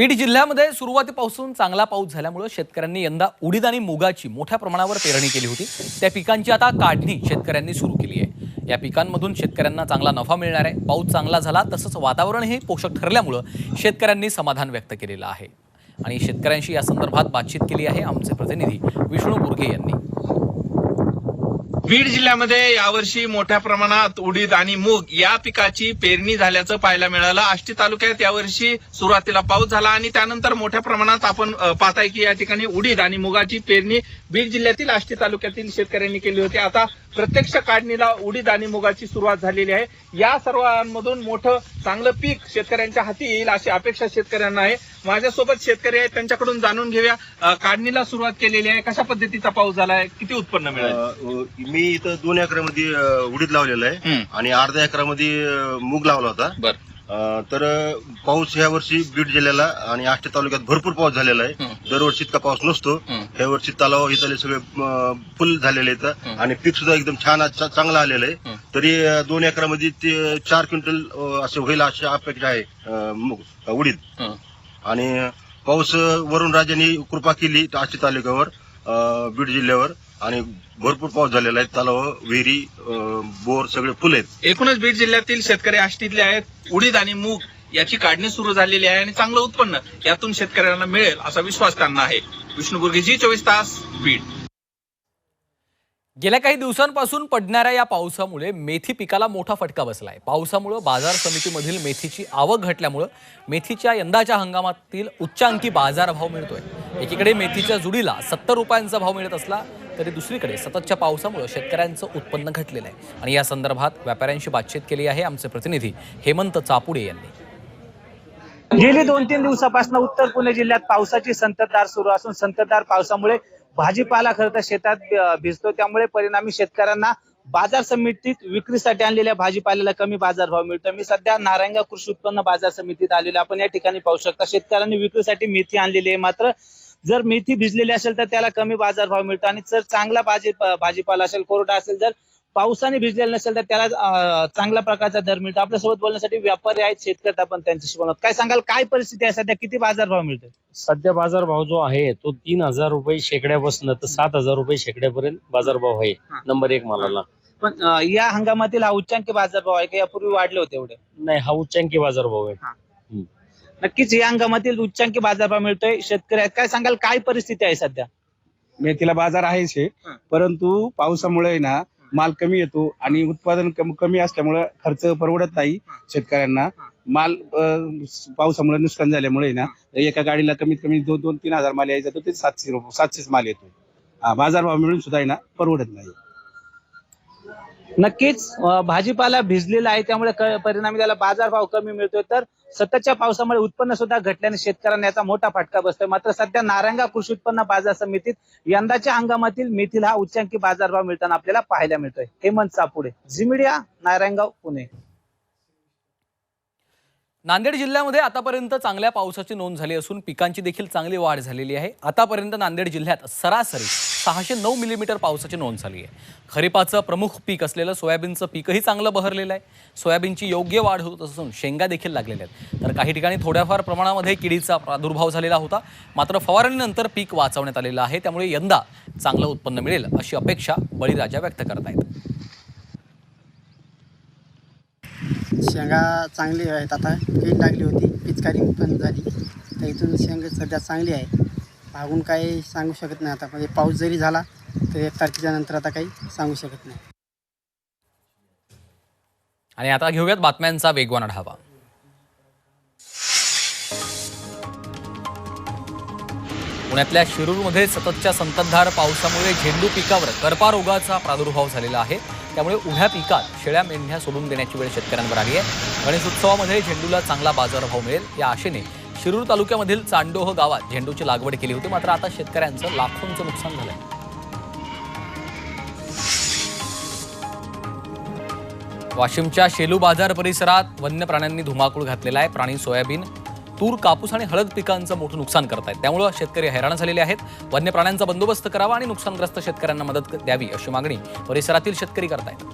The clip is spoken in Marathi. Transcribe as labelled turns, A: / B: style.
A: बीड जिल्ह्यामध्ये सुरुवातीपासून चांगला पाऊस झाल्यामुळे शेतकऱ्यांनी यंदा उडीद आणि मुगाची मोठ्या प्रमाणावर पेरणी केली होती. त्या पिकांची आता काढणी शेतकऱ्यांनी सुरू केली आहे. या पिकांमधून शेतकऱ्यांना चांगला नफा मिळणार आहे. पाऊस चांगला झाला तसंच वातावरणही पोषक ठरल्यामुळं शेतकऱ्यांनी समाधान व्यक्त केलेलं आहे. आणि शेतकऱ्यांशी या संदर्भात बातचीत केली आहे आमचे प्रतिनिधी विष्णू बुर्गे यांनी.
B: बीड जिल्ह्यामध्ये यावर्षी मोठ्या प्रमाणात उडीद आणि मूग या पिकाची पेरणी झाल्याचं पाहायला मिळालं. आष्टी तालुक्यात यावर्षी सुरुवातीला पाऊस झाला आणि त्यानंतर मोठ्या प्रमाणात आपण पाहताय की या ठिकाणी उडीद आणि मुगाची पेरणी बीड जिल्ह्यातील आष्टी तालुक्यातील शेतकऱ्यांनी केली होती. आता प्रत्यक्ष काढणीला उडीद आणि मुगाची सुरुवात झालेली आहे. या सर्वांमधून मोठं चांगलं पीक शेतकऱ्यांच्या हाती येईल अशी अपेक्षा शेतकऱ्यांना आहे. माझ्यासोबत शेतकरी आहेत त्यांच्याकडून जाणून घेऊया काढणीला सुरुवात केलेली आहे. कशा पद्धतीचा पाऊस झाला आहे किती उत्पन्न मिळेल?
C: मी इथं दोन एकरामध्ये अ, उडीद लावलेलं आहे
B: हम्म.
C: आणि अर्ध्या एकरामध्ये अ, मूग लावला होता
B: बर
C: अ, तर अ, पाऊस ह्या वर्षी बीड जिल्ह्याला आणि आष्टे तालुक्यात भरपूर पाऊस झालेला आहे. दरवर्षी इतका पाऊस नसतो
B: हम्म.
C: ह्या वर्षी तलाव इथले सगळे अ, फुल झालेले आहेत. आणि पीक सुद्धा एकदम छान चा- चांगलं आलेलं आहे
B: हम्म.
C: तरी अ, दोन एकरामध्ये ते चार क्विंटल अ, असं होईल अशी अपेक्षा आहे अ, मूग अ, उडीद आणि पाऊस वरून राजांनी कृपा केली आष्टी तालुक्यावर अ, बीड जिल्ह्यावर आणि भरपूर पाऊस झालेला आहे. तलाव विहिरी बोर सगळे फुल आहेत.
B: एकूणच बीड जिल्ह्यातील शेतकरी आष्टीतले आहेत. उडीद आणि मूग याची काढणी सुरू झालेली आहे आणि चांगलं उत्पन्न यातून शेतकऱ्यांना मिळेल असा विश्वास त्यांना आहे. विष्णू बुर्गे जी चोवीस तास बीड.
A: गेल्या काही दिवसांपासून पडणाऱ्या या पावसामुळे मेथी पिकाला मोठा फटका बसलाय. पावसामुळे बाजार समितीमधील मेथीची आवक घटल्यामुळं मेथीच्या यंदाच्या हंगामातील उच्चांकी बाजारभाव मिळतोय. एकीकडे मेथीच्या जुडीला सत्तर रुपयांचा भाव मिळत असला तरी दुसरीकडे सततच्या पावसामुळे शेतकऱ्यांचं उत्पन्न घटलेलं आहे. आणि या संदर्भात व्यापाऱ्यांशी बातचीत केली आहे आमचे प्रतिनिधी हेमंत चापुडे यांनी.
D: गेली दोन तीन दिवसापासून उत्तर पुणे जिल्ह्यात पावसाची संततधार सुरू असून संततधार पावसामुळे भाजीपाला खरं तर शेतात भिजतो त्यामुळे परिणामी शेतकऱ्यांना बाजार समितीत विक्रीसाठी आणलेल्या भाजीपाल्याला कमी बाजारभाव मिळतो मी सध्या नारायणगाव कृषी उत्पन्न बाजार समितीत आलेलो आपण या ठिकाणी पाहू शकता शेतकऱ्यांनी विक्रीसाठी मेथी आणलेली आहे. मात्र जर मेथी भिजलेली असेल तर त्याला कमी बाजारभाव मिळतो. आणि जर चांगला भाजी भाजीपाला असेल कोरडा असेल जर पावसाने भिजलेला नसेल तर त्याला चांगल्या प्रकारचा दर मिळतो. आपल्यासोबत बोलण्यासाठी व्यापारी आहेत शेतकरी आपण त्यांच्याशी बोलत काय सांगाल काय परिस्थिती आहे? सध्या किती बाजारभाव मिळतो
E: सध्या बाजारभाव जो आहे तो तीन हजार रुपये शेकड्यापासून तर सात हजार रुपये शेकड्यापर्यंत बाजारभाव आहे. नंबर एक मालाला.
D: पण या हंगामातील हा उच्चांकी बाजारभाव आहे का? यापूर्वी वाढले होते एवढे.
E: नाही हा उच्चांकी बाजारभाव आहे.
D: नक्कीच या हंगामातील उच्चांकी बाजारभाव मिळतोय. शेतकरी काय सांगाल? काय परिस्थिती आहे सध्या?
F: मेथीला बाजार आहेच आहे
D: हं.
F: परंतु पावसामुळे ना माल कमी येतो आणि उत्पादन कम- कमी असल्यामुळे खर्च परवडत नाही शेतकऱ्यांना. माल अं, पावसामुळे नुकसान झाल्यामुळे ना एका गाडीला कमीत कमी दोन दोन तीन हजार माल यायचा तो ते सातशे रुपये सातशेच माल येतो. हा, बाजारभाव मिळून सुद्धा आहे ना परवडत नाही.
D: नक्कीच अं, भाजीपाला भिजलेला आहे त्यामुळे क- परिणामी त्याला बाजारभाव कमी मिळतोय. तर सततच्या पावसामुळे उत्पन्न सुद्धा घटल्याने शेतकऱ्यांना याचा मोठा फटका बसतोय. मात्र सध्या नारंगा कृषी उत्पन्न बाजार समितीत यंदाच्या हंगामातील मेथीला हा उच्चांकी बाजारभाव मिळताना आपल्याला पाहायला मिळतोय. हेमंत सापुडे झिमिडिया नारायणगाव पुणे.
A: नांदेड जिल्ह्यामध्ये आतापर्यंत चांगल्या पावसाची नोंद झाली असून पिकांची देखील चांगली वाढ झालेली आहे. आतापर्यंत नांदेड जिल्ह्यात सरासरी सहाशे नऊ मिलीमीटर पावसाची नोंद झाली आहे खरीपाचं प्रमुख पीक असलेलं सोयाबीनचं पीकही चांगलं बहरलेलं आहे. सोयाबीनची योग्य वाढ होत असून शेंगा देखील लागलेल्या आहेत. तर काही ठिकाणी थोड्याफार प्रमाणामध्ये किडीचा प्रादुर्भाव झालेला होता. मात्र फवारणीनंतर पीक वाचवण्यात आलेलं आहे. त्यामुळे यंदा चांगलं उत्पन्न मिळेल अशी अपेक्षा बळीराजा व्यक्त करतायत
G: शेंगा चांगली आहेत. आता कीड लागली होती. पिचकारी पण झाली. तर इथून शेंगा सध्या चांगली आहे. अजून काही सांगू शकत नाही आता. म्हणजे पाऊस जरी झाला तर एक तारखेच्या नंतर आता काही सांगू शकत नाही.
A: आणि आता घेऊयात बातम्यांचा वेगवान आढावा. पुण्यातल्या शिरूरमध्ये सततच्या संततधार पावसामुळे झेंडू पिकावर करपा रोगाचा प्रादुर्भाव झालेला आहे. त्यामुळे उभ्या पिकात शेळ्या मेंढ्या सोडून देण्याची वेळ शेतकऱ्यांवर आली आहे. गणेशोत्सवामध्ये झेंडूला चांगला बाजारभाव मिळेल या आशेने शिरूर तालुक्यामधील चांडोह गावात झेंडूची लागवड केली होती. मात्र आता शेतकऱ्यांचं लाखोंचं नुकसान झालंय. वाशिमच्या शेलू बाजार परिसरात वन्य प्राण्यांनी धुमाकूळ घातलेला आहे. प्राणी सोयाबीन तूर कापूस आणि हळद पिकांचं मोठं नुकसान करत आहेत त्यामुळं शेतकरी हैराण झालेले आहेत. वन्य प्राण्यांचा बंदोबस्त करावा आणि नुकसानग्रस्त शेतकऱ्यांना मदत द्यावी अशी मागणी परिसरातील शेतकरी करतायत.